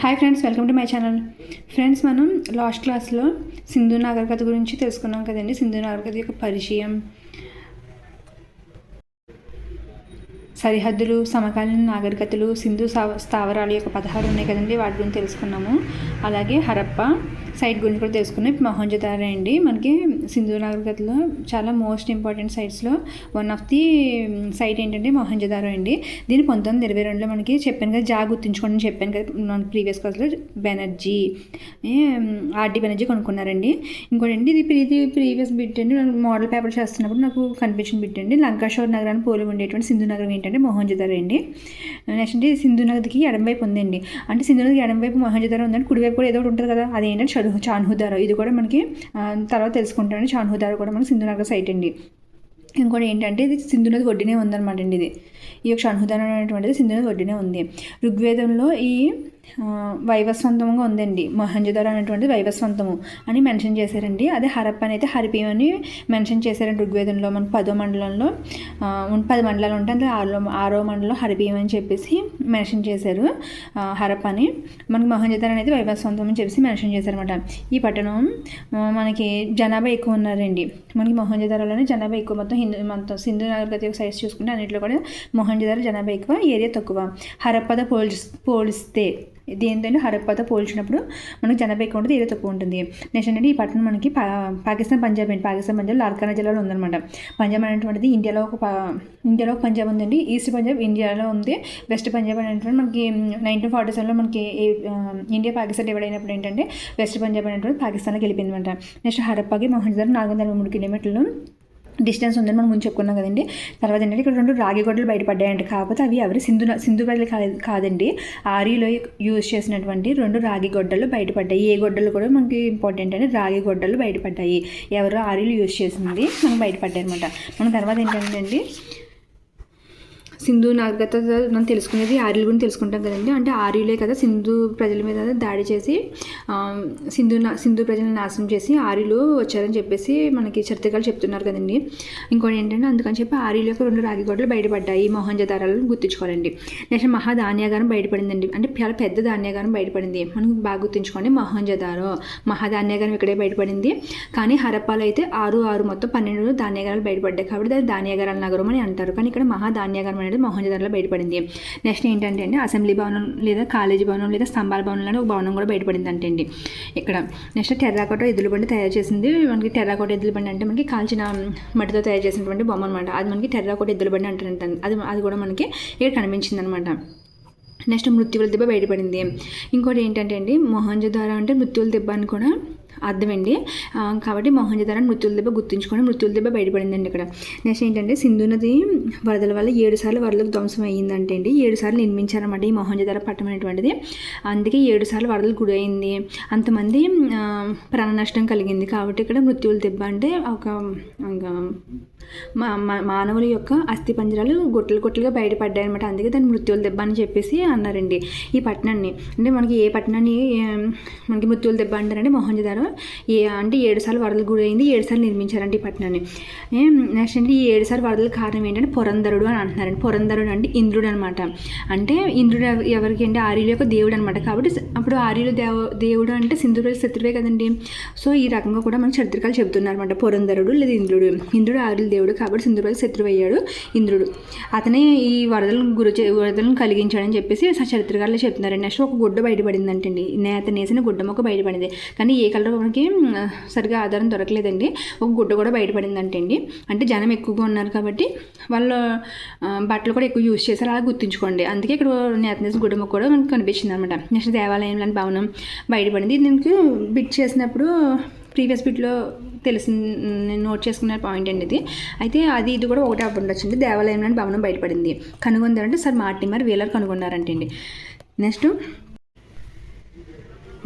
Hi friends welcome to my channel friends మనం last క్లాస్లో సింధు నాగరికత గురించి తెలుసుకున్నాం కదండి. సింధు నాగరికత యొక్క పరిచయం. సరిహద్దులు సమకాలీన నాగరికతలు సింధు స్థావ- స్థావరాల యొక్క పదహారు ఉన్నాయి కదండి. వాటి గురించి తెలుసుకున్నాము. అలాగే హరప్ప సైట్ గురించి కూడా తెలుసుకున్నాం ఇప్పుడు మొహంజదార అండి. మనకి సింధు నాగరికతలో చాలా మోస్ట్ ఇంపార్టెంట్ సైట్స్లో వన్ ఆఫ్ ది సైట్ ఏంటంటే మొహంజదార అండి. దీన్ని పంతొమ్మిది ఇరవై రెండులో మనకి చెప్పాను కదా జా గుర్తుంచుకోండి చెప్పాను కదా మన ప్రీవియస్ క్లాస్లో బెనర్జీ ఆర్డి బెనర్జీ కొనుక్కున్నారండి. ఇంకోటి అండి ఇది ప్రీతి ప్రీవియస్ బిట్ అండి. మోడల్ పేపర్ చేస్తున్నప్పుడు నాకు కనిపించిన బిట్ అండి. లంకాషోర్ నగరాన్ని పోలి ఉండేటువంటి సింధు నగరం ఏంటంటే మొహంజదార అండి. నెక్స్ట్ అంటే సింధు నదికి ఎడం వైపు ఉందండి. అంటే సింధు నదికి ఎడం వైపు మొహంజదార ఉందండి కుడివైపు కూడా ఏదో ఒకటి ఉంటుంది కదా అదేంటంటే చదువు చాన్హుదార ఇది కూడా మనకి తర్వాత తెలుసుకుంటాను. చాన్హుదార కూడా మనకి సింధునగర్ సైట్ అండి. ఇంకోటి ఏంటంటే ఇది సింధు నది ఒడ్డునే ఉందన్నమాట అండి ఇది. ఈ యొక్క షణ్హుదానం అనేటువంటిది సింధు నది ఒడ్డునే ఉంది. ఋగ్వేదంలో ఈ ఆ, వైవస్వంతంగా ఉందండి. మొహంజదార అనేటువంటిది వైవస్వంతము అని మెన్షన్ చేశారండి. అదే హరప్ప అని అయితే హరిపి అని మెన్షన్ చేశారండి ఋగ్వేదంలో. మన పదో మండలంలో పది మండలాలు ఉంటాయి అందులో ఆరో ఆరో మండలం హరిపియం అని చెప్పేసి మెన్షన్ చేశారు హరప్ప అని. మనకి మొహంజదార అనేది వైవస్వంతం అని చెప్పేసి మెన్షన్ చేశారనమాట ఈ పట్టణం మనకి జనాభా ఎక్కువ ఉన్నారండి. మనకి మొహంజదారలోనే జనాభా ఎక్కువ మొత్తం హిందూ మొత్తం సింధు నాగరికత యొక్క సైజ్ చూసుకుంటే అన్నింటిలో కూడా మొహంజదార జనాభా ఎక్కువ ఏరియా తక్కువ. హరప్పతో పోల్చి పోలిస్తే దేనితోనే హరప్పతో పోల్చినప్పుడు మనకు జనాభా ఎక్కువ ఉంటుంది ఏరియా తక్కువ ఉంటుంది. నెక్స్ట్ ఏంటంటే ఈ పట్టణం మనకి పా పాకిస్తాన్ పంజాబ్ అండి. పాకిస్తాన్ పంజాబ్ లార్కానా జిల్లాలో ఉందన్నమాట. పంజాబ్ అనేటువంటిది ఇండియాలో ఒక ఇండియాలో ఒక పంజాబ్ ఉందండి. ఈస్ట్ పంజాబ్ ఇండియాలో ఉంది. వెస్ట్ పంజాబ్ అనేటువంటి మనకి నైన్టీన్ ఫార్టీ సెవెన్లో మనకి ఏ- ఇండియా పాకిస్తాన్ డివైడ్ అయినప్పుడు ఏంటంటే వెస్ట్ పంజాబ్ అనేటువంటి పాకిస్తాన్కి వెళ్ళిపోయింది అనమాట నెక్స్ట్ హరప్పాకి మొహంజదార్ నాలుగు వందల మూడు కిలోమీటర్లు డిస్టెన్స్ ఉందని మనం ముందు చెప్పుకున్నాం కదండి. తర్వాత ఏంటంటే ఇక్కడ రెండు రాగి గొడ్డలు బయటపడ్డాయంట. కాకపోతే అవి ఎవరు సింధు సింధు గడ్డలు కాదు కాదండి. ఆర్యలో యూజ్ చేసినటువంటి రెండు రాగి గొడ్డలు బయటపడ్డాయి. ఏ గొడ్డలు కూడా మనకి ఇంపార్టెంట్ అంటే రాగి గొడ్డలు బయటపడ్డాయి. ఎవరో ఆరిలు యూజ్ చేసింది మనకు బయటపడ్డాయి అనమాట మన తర్వాత ఏంటంటే అండి సింధు నాగరికత మనం తెలుసుకునేది ఆర్యుల గురించి తెలుసుకుంటాం కదండి. అంటే ఆర్యులే కదా సింధు ప్రజల మీద దాడి చేసి సింధు సింధు ప్రజలను నాశనం చేసి ఆర్యులు వచ్చారని చెప్పేసి మనకి చరిత్రకాలు చెప్తున్నారు కదండి. ఇంకోటి ఏంటంటే అందుకని చెప్పి ఆర్యుల యొక్క రెండు రాగి బయటపడ్డాయి. మొహంజదారాలను గుర్తుంచుకోవాలండి. నెక్స్ట్ మహాధాన్యాగారం బయటపడిందండి. అంటే చాలా పెద్ద ధాన్యాగారం బయటపడింది. మనం బాగా గుర్తుంచుకోండి మహా మహాధాన్యాగారం ఇక్కడే బయటపడింది. కానీ హరప్పాలో అయితే ఆరు ఆరు మొత్తం పన్నెండు ధాన్యాగారాలు బయటపడ్డాయి. కాబట్టి దాన్ని ధాన్యాగారాల నగరం అని అంటారు. కానీ ఇక్కడ మహాధాన్యాగారం అనేది మొహంజదారలో బయటపడింది. నెక్స్ట్ ఏంటంటే అండి అసెంబ్లీ భవనం లేదా కాలేజీ భవనం లేదా స్తంభాల భవనం ఒక భవనం కూడా బయటపడింది అంటే అండి. ఇక్కడ నెక్స్ట్ టెర్రాకోట ఎద్దుల బండి తయారు చేసింది. మనకి టెర్రాకోట ఎద్దుల బండి అంటే మనకి కాల్చిన మట్టితో తయారు చేసినటువంటి బొమ్మ అనమాట అది మనకి టెర్రాకోట ఎద్దుల బండి అంటారు అది అది కూడా మనకి ఇక్కడ కనిపించింది అనమాట నెక్స్ట్ మృత్యువుల దెబ్బ బయటపడింది. ఇంకోటి ఏంటంటే అండి మొహంజదార అంటే మృత్యువుల దెబ్బ అని కూడా అర్థమండి. కాబట్టి మొహంజదార మృత్యుల దెబ్బ గుర్తుంచుకొని మృత్యువుల దెబ్బ బయటపడిందండి ఇక్కడ. నెక్స్ట్ ఏంటంటే సింధు నది వరదల వల్ల ఏడు సార్లు వరదలకు ధ్వంసం అయ్యిందంటే అండి. ఏడు సార్లు నిర్మించారన్నమాట ఈ మొహంజదార పట్టణం అనేటువంటిది. అందుకే ఏడు సార్లు వరదలు గురైంది అంతమంది ప్రాణ నష్టం కలిగింది. కాబట్టి ఇక్కడ మృత్యుల దెబ్బ అంటే ఒక మా మానవుల యొక్క అస్థి పంజరాలు గొట్టలు గొట్టలుగా బయటపడ్డాయి అనమాట అందుకే దాన్ని మృత్యుల దెబ్బ అని చెప్పేసి అన్నారండి ఈ పట్టణాన్ని. అంటే మనకి ఏ పట్టణాన్ని మనకి మృత్యుల దెబ్బ అంటారంటే మొహంజదారో ఏ అంటే ఏడు సార్లు వరదలు గురైంది ఏడు సార్లు నిర్మించారంటే ఈ పట్టణాన్ని. నెక్స్ట్ అంటే ఈ ఏడుసార్లు వరదల కారణం ఏంటంటే పురంధరుడు అని అంటున్నారండి. పురంధరుడు అంటే ఇంద్రుడు అనమాట అంటే ఇంద్రుడు ఎవరికి అంటే ఆర్యుల యొక్క దేవుడు అనమాట కాబట్టి అప్పుడు ఆర్యుల దేవ దేవుడు అంటే సింధు శత్రువే కదండి. సో ఈ రకంగా కూడా మనకి చరిత్రకాలు చెబుతున్నారు అనమాట పురంధరుడు లేదా ఇంద్రుడు. ఇంద్రుడు ఆర్యుల దేవుడు కాబట్టి సింధు శత్రువు అయ్యాడు ఇంద్రుడు. అతనే ఈ వరదలను గురి వరదలను కలిగించాడని చెప్పేసి స- చరిత్రకారులు చెప్తున్నారు నెక్స్ట్ ఒక గుడ్డ బయటపడింది బయటపడిందంటండి నేత నేసిన గుడ్డ మొక్క బయటపడింది. కానీ ఏ కలర్ మనకి సరిగా ఆధారం దొరకలేదండి. ఒక గుడ్డ కూడా బయటపడిందంటండి. అంటే జనం ఎక్కువగా ఉన్నారు కాబట్టి వాళ్ళ బట్టలు కూడా ఎక్కువ యూజ్ చేశారు. అలా గుర్తుంచుకోండి. అందుకే ఇక్కడ నేతనేసి నేసిన కూడా మనకు కనిపించింది అనమాట నెక్స్ట్ దేవాలయం లాంటి భవనం బయటపడింది. ఇది బిట్ చేసినప్పుడు ప్రీవియస్ బిట్లో తెలిసి నేను నోట్ చేసుకున్న పాయింట్ అండి ఇది. అయితే అది ఇది కూడా ఒకటే అవ్వండి ఉండొచ్చు అండి దేవాలయం లాంటి భవనం బయటపడింది. కనుగొందారంటే సార్ మార్టిమర్ వీలర్ కనుగొన్నారంటండి. నెక్స్ట్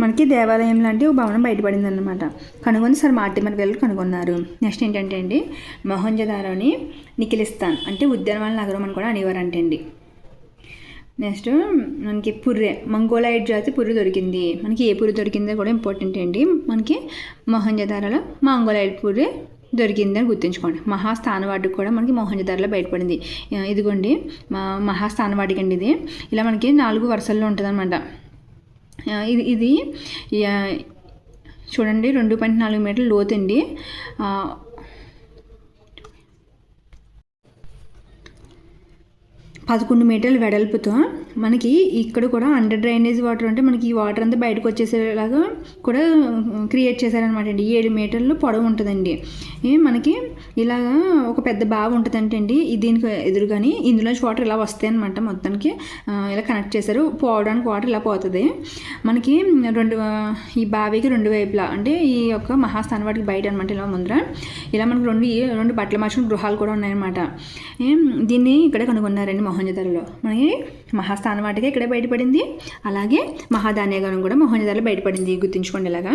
మనకి దేవాలయం లాంటి ఒక భవనం బయటపడింది అనమాట కనుగొని సార్ మార్టిమర్ వెళ్ళి కనుగొన్నారు. నెక్స్ట్ ఏంటంటే అండి మొహంజదారోని నిఖిలిస్తాన్ అంటే ఉద్యానవన నగరం అని కూడా అనేవారంటే అండి నెక్స్ట్ మనకి పుర్రె మంగోలైడ్ జాతి పుర్రె దొరికింది. మనకి ఏ పుర్రె దొరికిందో కూడా ఇంపార్టెంట్ అండి. మనకి మొహంజదారలో మంగోలైడ్ పుర్రె దొరికిందని గుర్తుంచుకోండి. మహాస్థానవాడికి కూడా మనకి మోహంజదారిలో బయటపడింది. ఇదిగోండి మా మహాస్థానవాడికి అండి ఇది. ఇలా మనకి నాలుగు వరుసల్లో ఉంటుంది అనమాట ఇది ఇది చూడండి రెండు పాయింట్ నాలుగు మీటర్లు లోతండి పదకొండు మీటర్ల వెడల్పుతో మనకి ఇక్కడ కూడా అండర్ డ్రైనేజ్ వాటర్ అంటే మనకి ఈ వాటర్ అంతా బయటకు వచ్చేసేలాగా కూడా క్రియేట్ చేశారనమాట అండి. ఏడు మీటర్లు పొడవు ఉంటుందండి. మనకి ఇలాగా ఒక పెద్ద బావి ఉంటుందంటే అండి ఈ దీనికి ఎదురుగాని ఇందులోంచి వాటర్ ఇలా వస్తాయి అనమాట మొత్తానికి ఇలా కనెక్ట్ చేశారు. పోవడానికి వాటర్ ఇలా పోతుంది. మనకి రెండు ఈ బావికి రెండు వైపులా అంటే ఈ యొక్క మహాస్థానం వాటికి బయట అనమాట ఇలా ముందర. ఇలా మనకి రెండు రెండు బట్టల మార్చిన గృహాలు కూడా ఉన్నాయన్నమాట. దీన్ని ఇక్కడే కనుగొన్నారండి మొహంజదారులో మనకి మహాస్థానం వాటికి ఇక్కడే బయటపడింది. అలాగే మహాధాన్యగరం కూడా మొహంజదారులో బయటపడింది. గుర్తుంచుకోండి ఇలాగా.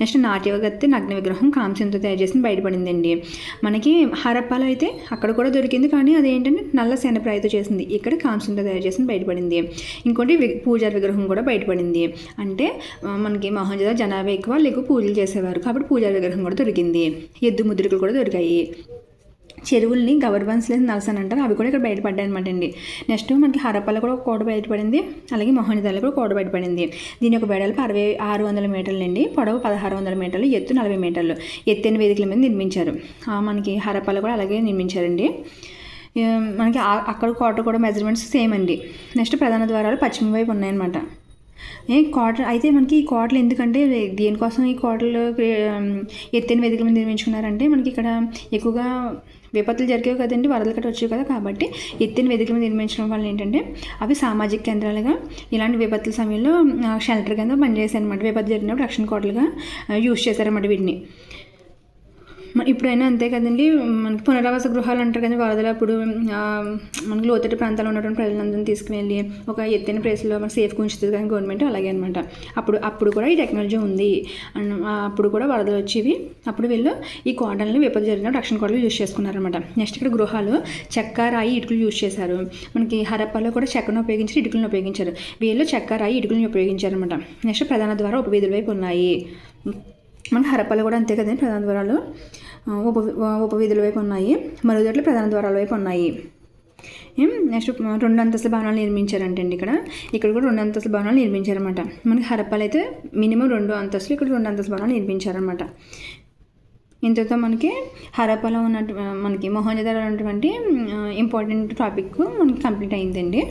నెక్స్ట్ నాట్యవగత్తి నగ్న విగ్రహం కాంస్యంతో తయారు చేసిన బయటపడిందండి. మనకి హరప్పాలో అయితే అక్కడ కూడా దొరికింది. కానీ అదేంటంటే నల్ల శనప్రాయతో చేసింది. ఇక్కడ కాంస్యంతో తయారు చేసిన బయటపడింది. ఇంకోటి వి పూజారి విగ్రహం కూడా బయటపడింది. అంటే మనకి మొహంజదా జనాభా ఎక్కువ. లేకు పూజలు చేసేవారు. కాబట్టి పూజారి విగ్రహం కూడా దొరికింది. ఎద్దు ముద్రికలు కూడా దొరికాయి. చెరువుల్ని గవర్బన్స్ లేదు నల్స్ అంటారు. అవి కూడా ఇక్కడ బయటపడ్డాయి అనమాట అండి నెక్స్ట్ మనకి హరప్పలో కూడా ఒక కోట బయటపడింది. అలాగే మొహనిదాలో కూడా కోట బయటపడింది. దీని యొక్క వెడల్పు అరవై ఆరు వందల మీటర్లు అండి పొడవు పదహారు వందల మీటర్లు ఎత్తు నలభై మీటర్లు. ఎత్తైన వేదికల మీద నిర్మించారు. మనకి హరప్పలో కూడా అలాగే నిర్మించారండి. మనకి అక్కడ కోట కూడా మెజర్మెంట్స్ సేమ్ అండి. నెక్స్ట్ ప్రధాన ద్వారాలు పశ్చిమ వైపు ఉన్నాయన్నమాట. ఏ కోట అయితే మనకి ఈ కోటలు ఎందుకంటే దేనికోసం ఈ కోటలు ఎత్తైన వేదికల మీద నిర్మించుకున్నారంటే మనకి ఇక్కడ ఎక్కువగా విపత్తులు జరిగేవి కదండి వరదలు కట్ట వచ్చేవి కదా కాబట్టి ఎత్తైన వేదికల మీద నిర్మించడం వల్ల ఏంటంటే అవి సామాజిక కేంద్రాలుగా ఇలాంటి విపత్తుల సమయంలో షెల్టర్ కింద పనిచేసాయి అనమాట విపత్తు జరిగినప్పుడు రక్షణ కోటలుగా యూజ్ చేశారన్నమాట వీటిని. ఇప్పుడైనా అంతే కదండి. మనకి పునరావాస గృహాలు అంటారు కానీ వరదలు అప్పుడు మనకి లోతటి ప్రాంతాల్లో ఉన్నటువంటి ప్రజలందరినీ తీసుకువెళ్ళి ఒక ఎత్తైన ప్లేస్లో మన సేఫ్గా ఉంచుతుంది కానీ గవర్నమెంట్ అలాగే అనమాట అప్పుడు అప్పుడు కూడా ఈ టెక్నాలజీ ఉంది. అండ్ అప్పుడు కూడా వరదలు వచ్చేవి. అప్పుడు వీళ్ళు ఈ కోటల్ని విపత్తు జరిగిన రక్షణ కోటలు యూజ్ చేసుకున్నారనమాట నెక్స్ట్ ఇక్కడ గృహాలు చెక్క రాయి ఇటుకలు యూజ్ చేశారు. మనకి హరప్పాలో కూడా చెక్కను ఉపయోగించి ఇటుకలను ఉపయోగించారు. వీళ్ళు చెక్క రాయి ఇటుకలను ఉపయోగించారనమాట నెక్స్ట్ ప్రధాన ద్వారా ఉపవీధుల వైపు ఉన్నాయి. మన హరప్పలు కూడా అంతే కదండి ప్రధాన ద్వారాలు. ఉప ఉపవీధుల వైపు ఉన్నాయి. మరుగుదొడ్లు ప్రధాన ద్వారాల వైపు ఉన్నాయి. నెక్స్ట్ రెండు అంతస్తుల భవనాలు నిర్మించారంటే అండి ఇక్కడ. ఇక్కడ కూడా రెండు అంతస్తుల భవనాలు నిర్మించారన్నమాట. మనకి హరప్పలు అయితే మినిమం రెండు అంతస్తులు ఇక్కడ రెండు అంతస్తుల భవనాలు నిర్మించారన్నమాట. ఇంతతో మనకి హరప్పాలో ఉన్నటువంటి మనకి మొహంజదారు ఉన్నటువంటి ఇంపార్టెంట్ టాపిక్ మనకి కంప్లీట్ అయిందండి.